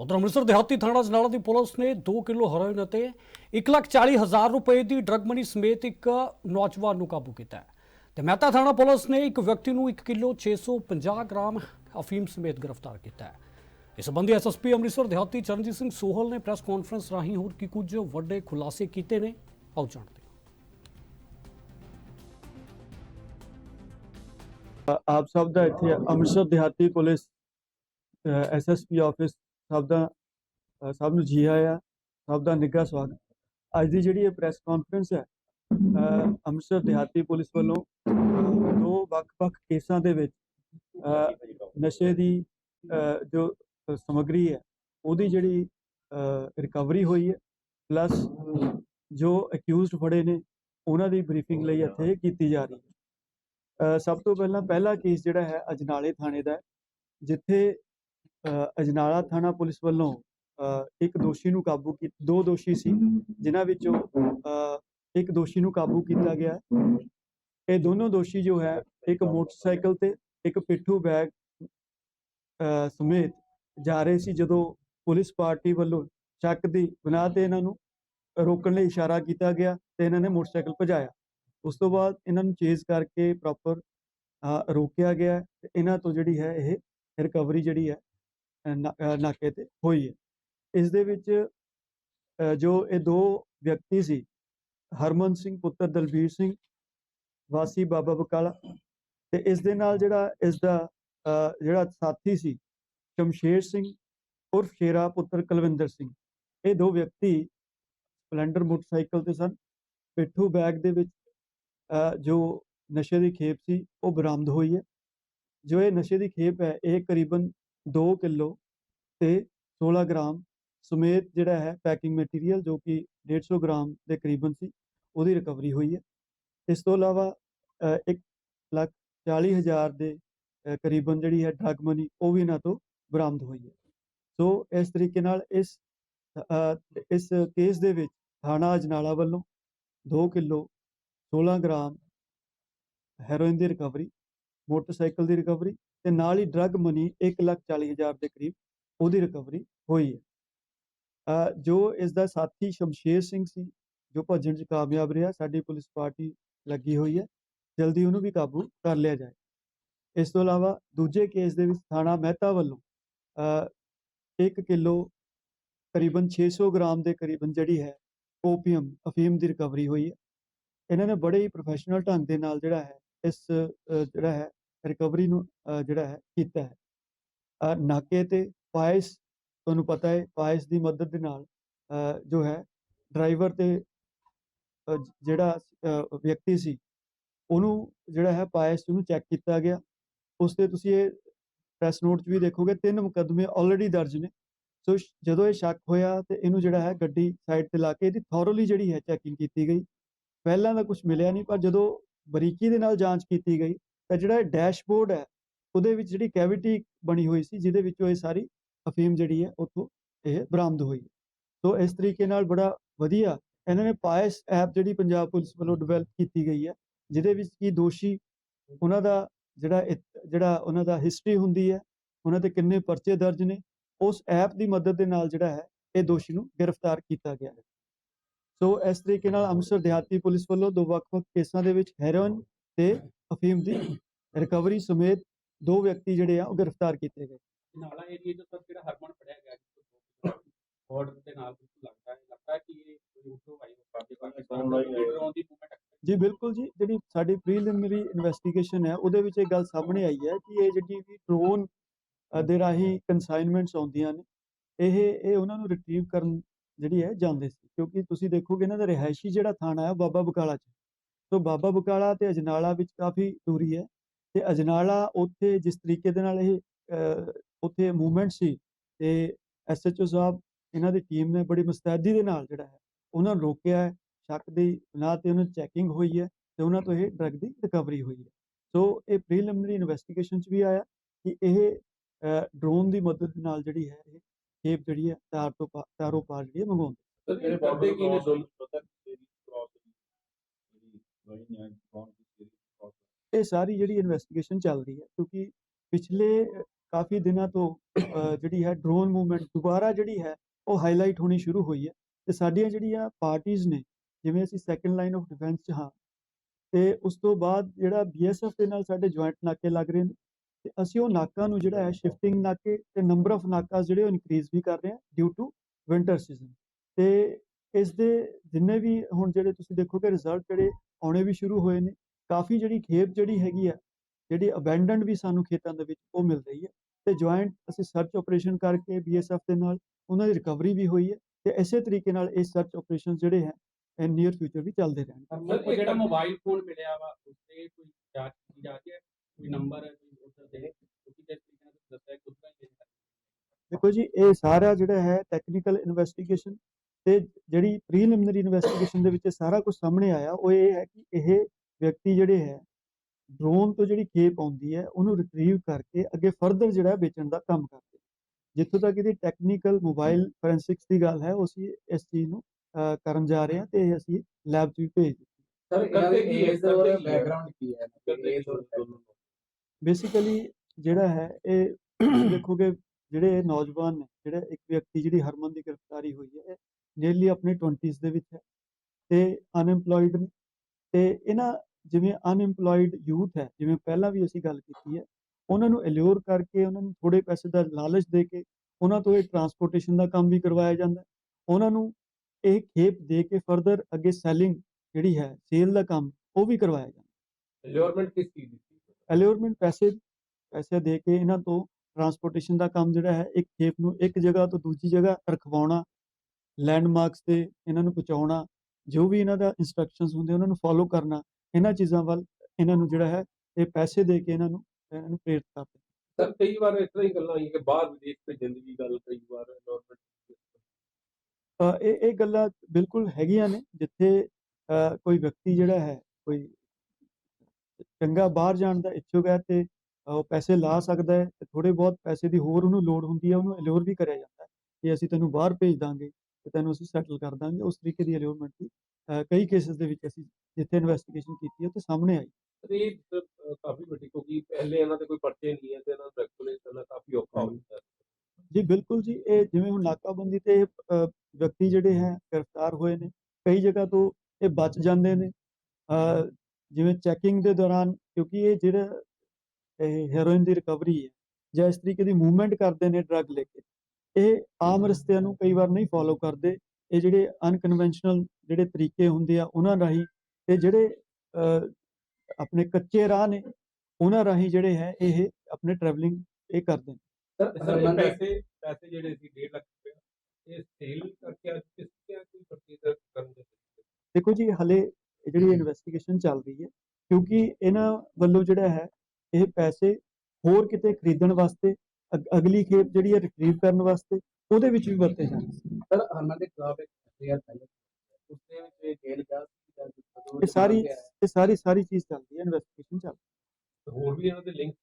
ਉਧਰ ਅੰਮ੍ਰਿਤਸਰ ਦਿਹਾਤੀ ਥਾਣਾ ਜਨਾਲਾ ਦੀ ਪੁਲਿਸ ਨੇ 2 ਕਿਲੋ ਹੈਰੋਇਨ ਅਤੇ 140000 ਰੁਪਏ ਦੀ ਡਰਗ ਮਨੀ ਸਮੇਤ ਇੱਕ ਨੌਜਵਾਨ ਨੂੰ ਕਾਬੂ ਕੀਤਾ ਹੈ। ਤੇ ਮਹਿਤਾ ਥਾਣਾ ਪੁਲਿਸ ਨੇ ਇੱਕ ਵਿਅਕਤੀ ਨੂੰ 1 ਕਿਲੋ 650 ਗ੍ਰਾਮ ਅਫੀਮ ਸਮੇਤ ਗ੍ਰਿਫਤਾਰ ਕੀਤਾ ਹੈ। ਇਸ ਸੰਬੰਧੀ ਐਸਐਸਪੀ ਅੰਮ੍ਰਿਤਸਰ ਦਿਹਾਤੀ ਚਰਨਜੀਤ ਸਿੰਘ ਸੋਹਲ ਨੇ ਪ੍ਰੈਸ ਕਾਨਫਰੰਸ ਰਾਹੀਂ ਹੋਰ ਕੀ ਕੁਝ ਵੱਡੇ ਖੁਲਾਸੇ ਕੀਤੇ ਨੇ, ਆਓ ਜਾਣਦੇ ਆਪ ਸਭ ਦਾ ਇੱਥੇ ਅੰਮ੍ਰਿਤਸਰ ਦਿਹਾਤੀ ਪੁਲਿਸ ਐਸਐਸਪੀ ਆਫਿਸ ਸਭ ਦਾ ਸਭ ਨੂੰ ਜੀ ਆਇਆਂ ਸਭ ਦਾ ਨਿੱਘਾ ਸਵਾਗਤ। ਅੱਜ ਦੀ ਜਿਹੜੀ ਇਹ ਪ੍ਰੈਸ ਕਾਨਫਰੰਸ ਹੈ ਅੰਮ੍ਰਿਤਸਰ ਦਿਹਾਤੀ ਪੁਲਿਸ ਵੱਲੋਂ ਦੋ ਵੱਖ-ਵੱਖ ਕੇਸਾਂ ਦੇ ਵਿੱਚ ਨਸ਼ੇ ਦੀ ਜੋ ਅ, ਸਮੱਗਰੀ ਹੈ ਉਹਦੀ ਜਿਹੜੀ ਰਿਕਵਰੀ ਹੋਈ ਹੈ ਪਲੱਸ ਜੋ ਅਕਿਊਜ਼ਡ ਫੜੇ ਨੇ ਉਹਨਾਂ ਦੀ ਬਰੀਫਿੰਗ ਲਈ ਇੱਥੇ ਕੀਤੀ ਜਾ ਰਹੀ ਹੈ। ਸਭ ਤੋਂ ਪਹਿਲਾਂ ਪਹਿਲਾ ਕੇਸ ਜਿਹੜਾ ਹੈ ਅਜਨਾਲੇ ਥਾਣੇ ਦਾ ਜਿੱਥੇ ਅਜਨਾਲਾ ਥਾਣਾ ਪੁਲਿਸ ਵੱਲੋਂ ਇੱਕ ਦੋਸ਼ੀ ਨੂੰ ਕਾਬੂ ਕੀ, ਦੋ ਦੋਸ਼ੀ ਸੀ, ਜਿਨ੍ਹਾਂ ਵਿੱਚੋਂ ਇੱਕ ਦੋਸ਼ੀ ਨੂੰ ਕਾਬੂ ਕੀਤਾ ਗਿਆ ਇਹ ਦੋਨੋਂ ਦੋਸ਼ੀ ਜੋ ਹੈ, ਇੱਕ ਮੋਟਰਸਾਈਕਲ ਤੇ, ਇੱਕ ਪਿੱਠੂ ਬੈਗ ਸਮੇਤ ਜਾ ਰਹੇ ਸੀ ਜਦੋਂ ਪੁਲਿਸ ਪਾਰਟੀ ਵੱਲੋਂ ਸ਼ੱਕ ਦੀ ਬਣਾ ਤੇ ਇਹਨਾਂ ਨੂੰ ਰੋਕਣ ਲਈ ਇਸ਼ਾਰਾ ਕੀਤਾ ਗਿਆ ਤੇ ਇਹਨਾਂ ਨੇ ਮੋਟਰਸਾਈਕਲ ਭਜਾਇਆ। ਉਸ ਤੋਂ ਬਾਅਦ ਇਹਨਾਂ ਨੂੰ ਚੇਜ਼ ਕਰਕੇ ਪ੍ਰੋਪਰ ਰੋਕਿਆ ਗਿਆ ਹੈ ਤੇ ਇਹਨਾਂ ਤੋਂ ਜਿਹੜੀ ਹੈ ਇਹ ਰਿਕਵਰੀ ਜਿਹੜੀ ਹੈ ਨਾਕੇ ਤੇ ਹੋਈ ਹੈ। ਇਸ ਦੇ ਵਿੱਚ ਜੋ ਇਹ ਦੋ ਵਿਅਕਤੀ ਸੀ, ਹਰਮਨ ਸਿੰਘ, ਪੁੱਤਰ ਦਲਬੀਰ ਸਿੰਘ, ਵਾਸੀ ਬਾਬਾ ਬਕਾਲਾ ਤੇ ਇਸ ਦੇ ਨਾਲ ਜਿਹੜਾ ਇਸ ਦਾ ਜਿਹੜਾ ਸਾਥੀ ਸੀ, ਸ਼ਮਸ਼ੇਰ ਸਿੰਘ ਉਰਫ ਸ਼ੇਰਾ ਪੁੱਤਰ ਕੁਲਵਿੰਦਰ ਸਿੰਘ, ਇਹ ਦੋ ਵਿਅਕਤੀ ਸਪਲੈਂਡਰ ਮੋਟਰਸਾਈਕਲ ਤੇ ਸਨ। ਪਿੱਠੂ ਬੈਗ ਦੇ ਵਿੱਚ ਜੋ ਨਸ਼ੇ ਦੀ ਖੇਪ ਸੀ, ਉਹ ਬਰਾਮਦ ਹੋਈ ਹੈ। ਜੋ ਇਹ ਨਸ਼ੇ ਦੀ ਖੇਪ ਹੈ, ਇਹ ਕਰੀਬਨ 2 ਕਿਲੋ ਤੇ 16 ਗ੍ਰਾਮ ਸਮੇਤ ਜਿਹੜਾ ਹੈ ਪੈਕਿੰਗ ਮਟੀਰੀਅਲ ਜੋ ਕਿ 150 ਗ੍ਰਾਮ ਦੇ ਕਰੀਬਨ ਸੀ ਉਹਦੀ ਰਿਕਵਰੀ ਹੋਈ ਹੈ। ਇਸ ਤੋਂ ਇਲਾਵਾ ਅ, ਇੱਕ ਲੱਖ 40 ਹਜ਼ਾਰ ਦੇ ਕਰੀਬਨ ਜਿਹੜੀ ਹੈ ਡਰਗ ਮਨੀ ਉਹ ਵੀ ਇਹਨਾਂ ਤੋਂ ਬਰਾਮਦ ਹੋਈ ਹੈ। ਸੋ ਇਸ ਤਰੀਕੇ ਨਾਲ ਇਸ ਇਸ ਕੇਸ ਦੇ ਵਿੱਚ ਥਾਣਾ ਅਜਨਾਲਾ ਵੱਲੋਂ 2 ਕਿਲੋ 16 ਗ੍ਰਾਮ ਹੈਰੋਇਨ ਦੀ ਰਿਕਵਰੀ ਮੋਟਰਸਾਈਕਲ ਦੀ ਰਿਕਵਰੀ ਤੇ ਨਾਲ ਹੀ ਡਰੱਗ ਮਨੀ 140000 ਦੇ ਕਰੀਬ ਉਹਦੀ ਰਿਕਵਰੀ ਹੋਈ ਹੈ। ਜੋ ਇਸ ਦਾ ਸਾਥੀ ਸ਼ਮਸ਼ੇਰ ਸਿੰਘ ਸੀ ਜੋ ਭੱਜਣ 'ਚ ਕਾਮਯਾਬ ਰਿਹਾ ਸਾਡੀ ਪੁਲਿਸ ਪਾਰਟੀ ਲੱਗੀ ਹੋਈ ਹੈ ਜਲਦੀ ਉਹਨੂੰ ਵੀ ਕਾਬੂ ਕਰ ਲਿਆ ਜਾਏ। ਇਸ ਤੋਂ ਇਲਾਵਾ ਦੂਜੇ ਕੇਸ ਦੇ ਵਿੱਚ ਥਾਣਾ ਮਹਿਤਾ ਵੱਲੋਂ ਅ, 1 ਕਿਲੋ ਕਰੀਬਨ 600 ਗ੍ਰਾਮ ਦੇ ਕਰੀਬਨ ਜਿਹੜੀ ਹੈ ਓਪੀਅਮ ਅਫੀਮ ਦੀ ਰਿਕਵਰੀ ਹੋਈ ਹੈ। ਇਹਨਾਂ ਨੇ ਬੜੇ ਹੀ ਪ੍ਰੋਫੈਸ਼ਨਲ ਢੰਗ ਦੇ ਨਾਲ ਜਿਹੜਾ ਹੈ ਇਸ ਜਿਹੜਾ ਹੈ ਰਿਕਵਰੀ ਨੂੰ ਜਿਹੜਾ ਹੈ, ਕੀਤਾ ਹੈ। ਨਾਕੇ ਤੇ ਪਾਇਸ ਤੁਹਾਨੂੰ ਪਤਾ ਹੈ ਪਾਇਸ ਦੀ ਮਦਦ ਦੇ ਨਾਲ ਜੋ ਹੈ, ਡਰਾਈਵਰ ਤੇ ਜਿਹੜਾ ਵਿਅਕਤੀ ਸੀ, ਉਹਨੂੰ ਜਿਹੜਾ ਹੈ ਪਾਇਸ ਨੂੰ ਚੈੱਕ ਕੀਤਾ ਗਿਆ। ਉਸ ਤੇ ਤੁਸੀਂ ਇਹ ਪ੍ਰੈਸ ਨੋਟ 'ਚ ਵੀ ਦੇਖੋਗੇ, ਤਿੰਨ ਮੁਕੱਦਮੇ ਆਲਰੇਡੀ ਦਰਜ ਨੇ। ਸੋ ਜਦੋਂ ਇਹ ਸ਼ੱਕ ਹੋਇਆ ਤੇ ਇਹਨੂੰ ਜਿਹੜਾ ਹੈ, ਗੱਡੀ ਸਾਈਡ ਤੇ ਲਾ ਕੇ ਇਹਦੀ ਥੋਰਲੀ ਜਿਹੜੀ ਹੈ ਚੈਕਿੰਗ ਕੀਤੀ ਗਈ। ਪਹਿਲਾਂ ਤਾਂ ਕੁਝ ਮਿਲਿਆ ਨਹੀਂ, ਪਰ ਜਦੋਂ ਬਰੀਕੀ ਦੇ ਨਾਲ ਜਾਂਚ ਕੀਤੀ ਗਈ ਤਾਂ ਜਿਹੜਾ ਇਹ ਡੈਸ਼ਬੋਰਡ ਹੈ, ਉਹਦੇ ਵਿੱਚ ਜਿਹੜੀ ਕੈਵਿਟੀ ਬਣੀ ਹੋਈ ਸੀ, ਜਿਹਦੇ ਵਿੱਚੋਂ ਇਹ ਸਾਰੀ ਅਫੀਮ ਜਿਹੜੀ ਹੈ, ਉੱਥੋਂ ਇਹ ਬਰਾਮਦ ਹੋਈ ਸੋ ਇਸ ਤਰੀਕੇ ਨਾਲ ਬੜਾ ਵਧੀਆ ਇਹਨਾਂ ਨੇ ਪਾਇਸ ਐਪ ਜਿਹੜੀ ਪੰਜਾਬ ਪੁਲਿਸ ਵੱਲੋਂ ਡਿਵੈਲਪ ਕੀਤੀ ਗਈ ਹੈ, ਜਿਹਦੇ ਵਿੱਚ ਕੀ ਦੋਸ਼ੀ ਉਹਨਾਂ ਦਾ ਜਿਹੜਾ ਜਿਹੜਾ ਉਹਨਾਂ ਦਾ ਹਿਸਟਰੀ ਹੁੰਦੀ ਹੈ, ਉਹਨਾਂ ਤੇ ਕਿੰਨੇ ਪਰਚੇ ਦਰਜ ਨੇ, ਉਸ ਐਪ ਦੀ ਮਦਦ ਦੇ ਨਾਲ ਜਿਹੜਾ ਹੈ, ਇਹ ਦੋਸ਼ੀ ਨੂੰ ਗ੍ਰਿਫਤਾਰ ਕੀਤਾ ਗਿਆ ਹੈ। ਸੋ ਇਸ ਤਰੀਕੇ ਨਾਲ ਅੰਮ੍ਰਿਤਸਰ ਦਿਹਾਤੀ ਪੁਲਿਸ ਵੱਲੋਂ ਦੋ ਵੱਖ-ਵੱਖ ਕੇਸਾਂ ਦੇ ਵਿੱਚ ਹੈਰੋਇਨ ਤੇ ਅਫੀਮ ਦੀ ਰਿਕਵਰੀ ਸਮੇਤ ਦੋ ਵਿਅਕਤੀ ਜਿਹੜੇ ਆ ਉਹ ਗ੍ਰਿਫਤਾਰ ਕੀਤੇ ਗਏ। ਨਾਲਾ ਏਰੀਆ ਤੋਂ ਸਰ ਜਿਹੜਾ ਹਰਮਨ ਫੜਿਆ ਗਿਆ ਬੋਰਡ ਦੇ ਨਾਲ ਬਿਲਕੁਲ ਲੱਗਦਾ ਹੈ ਲੱਗਦਾ ਹੈ ਕਿ ਇਹ ਭਾਈ ਪਾਰਟੀ ਪਾਕਿਸਤਾਨ ਦਾ ਦੀ ਮੂਵਮੈਂਟ ਜੀ ਬਿਲਕੁਲ ਜੀ ਜਿਹੜੀ ਸਾਡੀ ਪ੍ਰੀਲਿਮਿਨਰੀ ਇਨਵੈਸਟੀਗੇਸ਼ਨ ਹੈ ਉਹਦੇ ਵਿੱਚ ਇਹ ਗੱਲ ਸਾਹਮਣੇ ਆਈ ਹੈ ਕਿ ਇਹ ਜਿਹੜੀ ਵੀ ਡਰੋਨ ਦੇ ਰਾਹੀਂ ਕਨਸਾਈਨਮੈਂਟਸ ਆਉਂਦੀਆਂ ਨੇ ਇਹ ਇਹ ਉਹਨਾਂ ਨੂੰ ਰਿਟਰੀਵ ਕਰਨ ਜਿਹੜੀ ਹੈ ਜਾਂਦੇ ਸੀ। ਕਿਉਂਕਿ ਤੁਸੀਂ ਦੇਖੋਗੇ ਇਹਨਾਂ ਦਾ ਰਿਹਾਇਸ਼ੀ ਜਿਹੜਾ ਥਾਣਾ ਹੈ ਉਹ ਬਾਬਾ ਬਕਾਲਾ ਚ ਸੋ ਬਾਬਾ ਬਕਾਲਾ ਤੇ ਅਜਨਾਲਾ ਵਿੱਚ ਕਾਫੀ ਦੂਰੀ ਹੈ ਤੇ ਅਜਨਾਲਾ ਉੱਥੇ ਜਿਸ ਤਰੀਕੇ ਦੇ ਨਾਲ ਇਹ ਉੱਥੇ ਮੂਵਮੈਂਟ ਸੀ ਤੇ ਐਸਐਚਓ ਸਾਹਿਬ ਇਹਨਾਂ ਦੀ ਟੀਮ ਨੇ ਬੜੀ ਮੁਸਤੈਦੀ ਦੇ ਨਾਲ ਜਿਹੜਾ ਹੈ ਉਹਨਾਂ ਨੂੰ ਰੋਕਿਆ ਹੈ ਸ਼ੱਕ ਦੀ ਬਣਾ ਤੇ ਉਹਨਾਂ ਚੈਕਿੰਗ ਹੋਈ ਹੈ ਤੇ ਉਹਨਾਂ ਤੋਂ ਇਹ ਡਰਗ ਦੀ ਰਿਕਵਰੀ ਹੋਈ ਹੈ। ਸੋ ਇਹ ਪ੍ਰੀਲਿਮਿਨਰੀ ਇਨਵੈਸਟੀਗੇਸ਼ਨ ਚ ਵੀ ਆਇਆ ਕਿ ਇਹ ਡਰੋਨ ਦੀ ਮਦਦ ਦੇ ਨਾਲ ਜਿਹੜੀ ਹੈ ਇਹ ਖੇਪ ਜਿਹੜੀ ਹੈ ਤਾਰ ਤੋਂ ਤਾਰੋਂ ਪਾਰ ਜਿਹੜੀ ਹੈ ਮੰਗਵਾਉਂਦੇ। ਸਰ ਇਹ ਕਰਦੇ ਕੀ ਨੇ ਦੋਨੋਂ ਇਹ ਸਾਰੀ ਜਿਹੜੀ ਇਨਵੈਸਟੀਗੇਸ਼ਨ ਚੱਲ ਰਹੀ ਹੈ, ਕਿਉਂਕਿ ਪਿਛਲੇ ਕਾਫੀ ਦਿਨਾਂ ਤੋਂ ਜਿਹੜੀ ਹੈ ਡਰੋਨ ਮੂਵਮੈਂਟ ਦੁਬਾਰਾ ਜਿਹੜੀ ਹੈ, ਉਹ ਹਾਈਲਾਈਟ ਹੋਣੀ ਸ਼ੁਰੂ ਹੋਈ ਹੈ। ਤੇ ਸਾਡੀਆਂ ਜਿਹੜੀਆਂ ਪਾਰਟੀਆਂ ਨੇ, ਜਿਵੇਂ ਅਸੀਂ ਸੈਕੰਡ ਲਾਈਨ ਆਫ ਡਿਫੈਂਸ 'ਚ ਹਾਂ, ਤੇ ਉਸ ਤੋਂ ਬਾਅਦ ਜਿਹੜਾ ਬੀਐਸਐਫ ਦੇ ਨਾਲ ਸਾਡੇ ਜੁਆਇੰਟ ਨਾਕੇ ਲੱਗ ਰਹੇ ਨੇ, ਤੇ ਅਸੀਂ ਉਹ ਨਾਕਾਂ ਨੂੰ ਜਿਹੜਾ ਹੈ ਸ਼ਿਫਟਿੰਗ ਨਾਕੇ ਤੇ ਨੰਬਰ ਆਫ ਨਾਕਾ ਜਿਹੜੇ ਉਹ ਇਨਕਰੀਜ਼ ਵੀ ਕਰ ਰਹੇ ਹਾਂ ਡਿਊ ਟੂ ਵਿੰਟਰ ਸੀਜ਼ਨ ਤੇ ਇਸ ਦੇ ਜਿੰਨੇ ਵੀ ਹੁਣ ਜਿਹੜੇ ਤੁਸੀਂ ਦੇਖੋਗੇ ਰਿਜ਼ਲਟ ਜਿਹੜੇ ਆਉਣੇ ਵੀ ਸ਼ੁਰੂ ਹੋਏ ਨੇ ਕਾਫੀ ਜਿਹੜੀ ਖੇਪ ਜਿਹੜੀ ਹੈਗੀ ਆ ਜਿਹੜੀ ਅਬੈਂਡਨਡ ਵੀ ਸਾਨੂੰ ਖੇਤਾਂ ਦੇ ਵਿੱਚ ਉਹ ਮਿਲ ਰਹੀ ਹੈ ਤੇ ਜੁਆਇੰਟ ਅਸੀਂ ਸਰਚ ਆਪਰੇਸ਼ਨ ਕਰਕੇ ਬੀਐਸਐਫ ਦੇ ਨਾਲ ਉਹਨਾਂ ਦੀ ਰਿਕਵਰੀ ਵੀ ਹੋਈ ਹੈ ਤੇ ਇਸੇ ਤਰੀਕੇ ਨਾਲ ਇਹ ਸਰਚ ਆਪਰੇਸ਼ਨ ਜਿਹੜੇ ਹੈ ਇਹ ਨੀਅਰ ਫਿਊਚਰ ਵੀ ਚੱਲਦੇ ਰਹਿਣ ਸਰ ਜਿਹੜਾ ਮੋਬਾਈਲ ਫੋਨ ਮਿਲਿਆ ਵਾ ਉਸ ਤੇ ਕੋਈ ਜਾਂਚ ਕੀਤੀ ਜਾ ਰਹੀ ਹੈ? ਕੋਈ ਨੰਬਰ ਹੈ ਕੋਈ ਉਧਰ ਦੇ ਕਿਉਂਕਿ ਜਿਸ ਤਰੀਕੇ ਨਾਲ ਦੱਸਿਆ ਉਧਰ ਹੀ ਦੇਖੋ ਜੀ ਇਹ ਸਾਰਾ ਜਿਹੜਾ ਹੈ ਟੈਕਨੀਕਲ ਇਨਵੈਸਟੀਗੇਸ਼ਨ ਤੇ ਜਿਹੜੀ ਪ੍ਰੀਲਿਮਿਨਰੀ ਇਨਵੈਸਟੀਗੇਸ਼ਨ ਦੇ ਵਿੱਚ ਸਾਰਾ ਕੁਝ ਸਾਹਮਣੇ ਆਇਆ ਉਹ ਇਹ ਹੈ ਕਿ ਇਹ ਵਿਅਕਤੀ ਜਿਹੜੇ ਹੈ ਡਰੋਨ ਤੋਂ ਜਿਹੜੀ ਖੇਪ ਆਉਂਦੀ ਹੈ ਉਹਨੂੰ ਰਿਟਰੀਵ ਕਰਕੇ ਅੱਗੇ ਫਰਦਰ ਜਿਹੜਾ ਹੈ ਵੇਚਣ ਦਾ ਕੰਮ ਕਰਦੇ ਜਿੱਥੋਂ ਤੱਕ ਇਹਦੀ ਟੈਕਨੀਕਲ ਮੋਬਾਈਲ ਫੋਰੈਂਸਿਕਸ ਦੀ ਗੱਲ ਹੈ ਉਹ ਅਸੀਂ ਇਸ ਚੀਜ਼ ਨੂੰ ਕਰਨ ਜਾ ਰਹੇ ਹਾਂ ਤੇ ਇਹ ਅਸੀਂ ਲੈਬ 'ਚ ਵੀ ਭੇਜ ਦਿੱਤੀ ਸਰ ਕਰਦੇ ਦੇ ਕੀ ਕੀ ਹੈ? ਬੈਕਗ੍ਰਾਉਂਡ ਕੀ ਹੈ? ਬੇਸਿਕਲੀ ਜਿਹੜਾ ਹੈ ਇਹ ਦੇਖੋਗੇ ਜਿਹੜੇ ਨੌਜਵਾਨ ਨੇ ਜਿਹੜੇ ਇੱਕ ਵਿਅਕਤੀ ਜਿਹੜੀ ਹਰਮਨ ਦੀ ਗ੍ਰਿਫਤਾਰੀ ਹੋਈ ਹੈ ਨੀਅਰਲੀ ਆਪਣੇ 20s ਦੇ ਵਿੱਚ ਹੈ। ਤੇ ਅਨਐਮਪਲੋਇਡ ਨੇ ਤੇ ਇਹਨਾਂ ਜਿਵੇਂ ਅਨਐਮਪਲੋਇਡ ਯੂਥ ਹੈ ਜਿਵੇਂ ਪਹਿਲਾਂ ਵੀ ਅਸੀਂ ਗੱਲ ਕੀਤੀ ਹੈ ਉਹਨਾਂ ਨੂੰ ਅਲਿਓਰ ਕਰਕੇ ਉਹਨਾਂ ਨੂੰ ਥੋੜੇ ਪੈਸੇ ਦਾ ਲਾਲਚ ਦੇ ਕੇ ਉਹਨਾਂ ਤੋਂ ਇਹ ਟਰਾਂਸਪੋਰਟੇਸ਼ਨ ਦਾ ਕੰਮ ਵੀ ਕਰਵਾਇਆ ਜਾਂਦਾ ਉਹਨਾਂ ਨੂੰ ਇਹ ਖੇਪ ਦੇ ਕੇ ਫਰਦਰ ਅੱਗੇ ਸੈਲਿੰਗ ਜਿਹੜੀ ਹੈ ਸੇਲ ਦਾ ਕੰਮ ਉਹ ਵੀ ਕਰਵਾਇਆ ਜਾਂਦਾ Allurement ਕਿਸ ਚੀਜ਼ ਦੀ? ਅਲਿਓਰਮੈਂਟ ਪੈਸੇ ਪੈਸੇ ਦੇ ਕੇ ਇਹਨਾਂ ਤੋਂ ਟਰਾਂਸਪੋਰਟੇਸ਼ਨ ਦਾ ਕੰਮ ਜਿਹੜਾ ਹੈ ਇੱਕ ਖੇਪ ਨੂੰ ਇੱਕ ਜਗ੍ਹਾ ਤੋਂ ਦੂਜੀ ਜਗ੍ਹਾ ਰਖਵਾਉਣਾ ਲੈਂਡਮਾਰਕਸ ਤੇ ਇਹਨਾਂ ਨੂੰ ਪਹੁੰਚਾਉਣਾ ਜੋ ਵੀ ਇਹਨਾਂ ਦਾ ਇਨਸਟਰਕਸ਼ਨਸ ਹੁੰਦੇ ਉਹਨਾਂ ਨੂੰ ਫੋਲੋ ਕਰਨਾ ਇਹਨਾਂ ਚੀਜ਼ਾਂ ਵੱਲ ਇਹਨਾਂ ਨੂੰ ਜਿਹੜਾ ਹੈ ਇਹ ਪੈਸੇ ਦੇ ਕੇ ਇਹਨਾਂ ਨੂੰ ਇਹਨਾਂ ਨੂੰ ਪ੍ਰੇਰਿਤ ਕਰਦੇ ਸਰ ਕਈ ਵਾਰ ਇਸ ਤਰ੍ਹਾਂ ਹੀ ਗੱਲਾਂ ਹੋਈਆਂ ਕਿ ਬਾਹਰ ਵਿਦੇਸ਼ ਭੇਜਣ ਦੀ ਗੱਲ ਕਈ ਵਾਰ ਤਾਂ ਇਹ ਇਹ ਗੱਲਾਂ ਬਿਲਕੁਲ ਹੈਗੀਆਂ ਨੇ ਜਿੱਥੇ ਕੋਈ ਵਿਅਕਤੀ ਜਿਹੜਾ ਹੈ ਕੋਈ ਚੰਗਾ ਬਾਹਰ ਜਾਣ ਦਾ ਇੱਛੁਕ ਹੈ ਤੇ ਉਹ ਪੈਸੇ ਲਾ ਸਕਦਾ ਹੈ ਤੇ ਥੋੜੇ ਬਹੁਤ ਪੈਸੇ ਦੀ ਹੋਰ ਉਹਨੂੰ ਲੋੜ ਹੁੰਦੀ ਹੈ ਉਹਨੂੰ ਅਲਿਓਰ ਵੀ ਕਰਿਆ ਜਾਂਦਾ ਹੈ ਕਿ ਅਸੀਂ ਤੈਨੂੰ ਬਾਹਰ ਭੇਜ ਦਾਂਗੇ। ਤੇ ਤੈਨੂੰ ਅਸੀਂ ਸੈਟਲ ਕਰ ਦਾਂਗੇ ਉਸ ਤਰੀਕੇ ਦੀ ਅਲਿਓਰਮੈਂਟ ਵੀ ਅ, ਕਈ ਕੇਸਿਸ ਦੇ ਵਿੱਚ ਅਸੀਂ ਜਿੱਥੇ ਇਨਵੈਸਟੀਗੇਸ਼ਨ ਕੀਤੀ ਹੈ ਤੇ ਸਾਹਮਣੇ ਆਈ। ਇਹ ਕਾਫੀ ਵੱਡੀ ਕਿਉਂਕਿ ਪਹਿਲੇ ਇਹਨਾਂ ਦੇ ਕੋਈ ਪਰਚੇ ਨਹੀਂ ਹੈ ਤੇ ਇਹਨਾਂ ਨੂੰ ਰੈਗੂਲੇਟ ਕਰਨਾ ਕਾਫੀ ਔਖਾ ਹੁੰਦਾ ਜੀ ਬਿਲਕੁਲ ਜੀ ਇਹ ਜਿਵੇਂ ਹੁਣ ਨਾਕਾਬੰਦੀ ਤੇ ਵਿਅਕਤੀ ਜਿਹੜੇ ਹੈ ਗ੍ਰਿਫਤਾਰ ਹੋਏ ਨੇ ਕਈ ਜਗ੍ਹਾ ਤੋਂ ਇਹ ਬਚ ਜਾਂਦੇ ਨੇ। ਜਿਵੇਂ ਚੈਕਿੰਗ ਦੇ ਦੌਰਾਨ ਕਿਉਂਕਿ ਇਹ ਜਿਹੜਾ ਇਹ ਹੈਰੋਇਨ ਦੀ ਰਿਕਵਰੀ ਹੈ ਜਾਂ ਇਸ ਤਰੀਕੇ ਦੀ ਮੂਵਮੈਂਟ ਕਰਦੇ ਨੇ ਡਰੱਗ ਲੈ ਕੇ ਇਹ ਆਮ ਰਸਤਿਆਂ ਨੂੰ ਕਈ ਵਾਰ ਨਹੀਂ ਫੋਲੋ ਕਰਦੇ। ਇਹ ਜਿਹੜੇ ਅਨਕਨਵੈਨਸ਼ਨਲ ਜਿਹੜੇ ਤਰੀਕੇ ਹੁੰਦੇ ਆ ਉਹਨਾਂ ਰਾਹੀਂ ਤੇ ਜਿਹੜੇ ਆਪਣੇ ਕੱਚੇ ਰਾਹ ਨੇ ਉਹਨਾਂ ਰਾਹੀਂ ਜਿਹੜੇ ਹੈ ਇਹ ਆਪਣੇ ਟਰੈਵਲਿੰਗ ਇਹ ਕਰਦੇ ਨੇ। ਸਰ ਪੈਸੇ ਪੈਸੇ ਜਿਹੜੇ ਸੀ 1.5 ਲੱਖ ਰੁਪਏ ਇਹ ਸੇਲ ਕਰਕੇ ਅੱਜ ਕਿਸ ਤੇ ਕੋਈ ਪਰਚੇਜ਼ ਕਰਨ ਦੇ ਦੇਖੋ ਜੀ ਹਲੇ ਜਿਹੜੀ ਇਨਵੈਸਟੀਗੇਸ਼ਨ ਚੱਲ ਰਹੀ ਹੈ ਕਿਉਂਕਿ ਇਹਨਾਂ ਵੱਲੋਂ ਜਿਹੜਾ ਹੈ ਇਹ ਪੈਸੇ ਹੋਰ ਕਿਤੇ ਖਰੀਦਣ ਵਾਸਤੇ ਅਗਲੀ ਖੇਪ ਜਿਹੜੀ ਹੈ ਰਿਟਰੀਵ ਕਰਨ ਵਾਸਤੇ ਉਹਦੇ ਵਿੱਚ ਵੀ ਵਰਤੇ ਜਾਣ ਸਰ ਹਰਮਨ ਦੇ ਖਿਲਾਫ ਇੱਕ ਐਫਆਈਆਰ ਪਹਿਲੇ ਉਸ ਦੇ ਵਿੱਚ ਇਹ ਜੇਲ੍ਹ ਜਾਂ ਜਦੋਂ ਇਹ ਸਾਰੀ। ਇਹ ਸਾਰੀ ਸਾਰੀ ਚੀਜ਼ ਚੱਲਦੀ ਹੈ ਇਨਵੈਸਟੀਗੇਸ਼ਨ ਚੱਲ ਹੋਰ ਵੀ ਇਹਨਾਂ ਦੇ ਲਿੰਕ